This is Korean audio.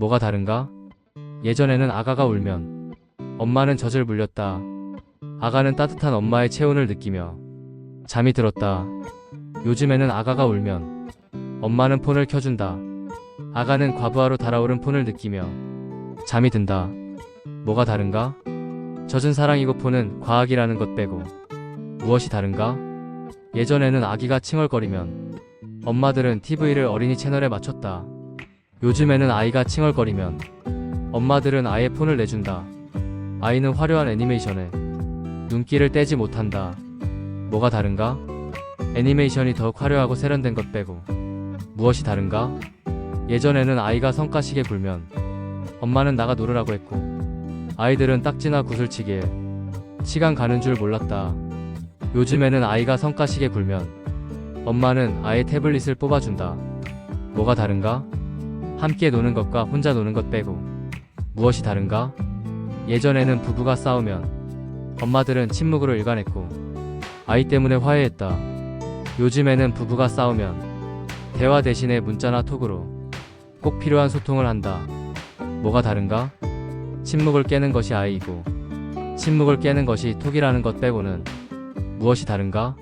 뭐가 다른가? 예전에는 아가가 울면 엄마는 젖을 물렸다. 아가는 따뜻한 엄마의 체온을 느끼며 잠이 들었다. 요즘에는 아가가 울면 엄마는 폰을 켜준다. 아가는 과부하로 달아오른 폰을 느끼며 잠이 든다. 뭐가 다른가? 젖은 사랑이고 폰은 과학이라는 것 빼고 무엇이 다른가? 예전에는 아기가 칭얼거리면 엄마들은 TV를 어린이 채널에 맞췄다. 요즘에는 아이가 칭얼거리면 엄마들은 아예 폰을 내준다. 아이는 화려한 애니메이션에 눈길을 떼지 못한다. 뭐가 다른가? 애니메이션이 더욱 화려하고 세련된 것 빼고 무엇이 다른가? 예전에는 아이가 성가시게 굴면 엄마는 나가 놀으라고 했고 아이들은 딱지나 구슬치기에 시간 가는 줄 몰랐다. 요즘에는 아이가 성가시게 굴면 엄마는 아예 태블릿을 뽑아준다. 뭐가 다른가? 함께 노는 것과 혼자 노는 것 빼고 무엇이 다른가? 예전에는 부부가 싸우면 엄마들은 침묵으로 일관했고 아이 때문에 화해했다. 요즘에는 부부가 싸우면 대화 대신에 문자나 톡으로 꼭 필요한 소통을 한다. 뭐가 다른가? 침묵을 깨는 것이 아이이고 침묵을 깨는 것이 톡이라는 것 빼고는 무엇이 다른가?